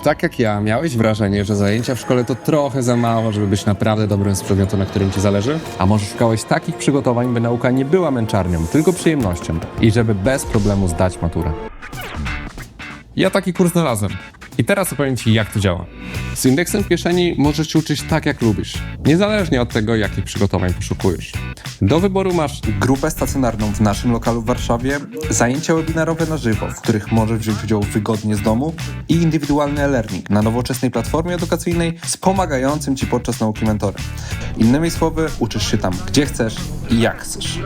Czy tak jak ja miałeś wrażenie, że zajęcia w szkole to trochę za mało, żeby być naprawdę dobrym z przedmiotu, na którym ci zależy? A może szukałeś takich przygotowań, by nauka nie była męczarnią, tylko przyjemnością i żeby bez problemu zdać maturę? Ja taki kurs znalazłem. I teraz opowiem Ci, jak to działa. Z indeksem kieszeni możesz uczyć tak, jak lubisz, niezależnie od tego, jakich przygotowań poszukujesz. Do wyboru masz Grupę stacjonarną w naszym lokalu w Warszawie, zajęcia webinarowe na żywo, w których możesz wziąć udział wygodnie z domu i indywidualny e-learning na nowoczesnej platformie edukacyjnej z pomagającym Ci podczas nauki mentorem. Innymi słowy, uczysz się tam, gdzie chcesz i jak chcesz.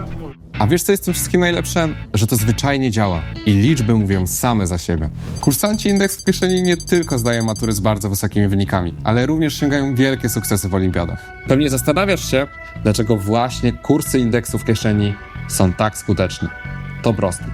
A wiesz, co jest w tym wszystkim najlepsze? Że to zwyczajnie działa i liczby mówią same za siebie. Kursanci indeks w kieszeni nie tylko zdają matury z bardzo wysokimi wynikami, ale również sięgają wielkie sukcesy w olimpiadach. Pewnie zastanawiasz się, dlaczego właśnie kursy indeksu w kieszeni są tak skuteczne. To proste.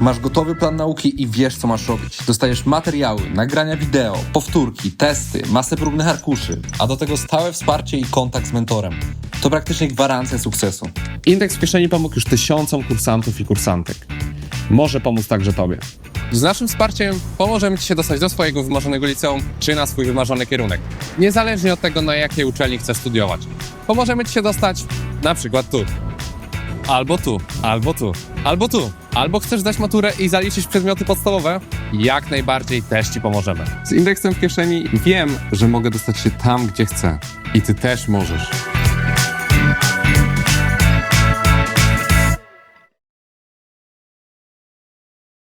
Masz gotowy plan nauki i wiesz, co masz robić. Dostajesz materiały, nagrania wideo, powtórki, testy, masę próbnych arkuszy, a do tego stałe wsparcie i kontakt z mentorem. To praktycznie gwarancja sukcesu. Indeks w kieszeni pomógł już tysiącom kursantów i kursantek. Może pomóc także tobie. Z naszym wsparciem pomożemy Ci się dostać do swojego wymarzonego liceum, czy na swój wymarzony kierunek. Niezależnie od tego, na jakiej uczelni chcesz studiować. Pomożemy Ci się dostać na przykład tu. Albo tu, albo tu, albo tu. Albo chcesz zdać maturę i zaliczyć przedmioty podstawowe? Jak najbardziej też Ci pomożemy. Z indeksem w kieszeni wiem, że mogę dostać się tam, gdzie chcę. I ty też możesz.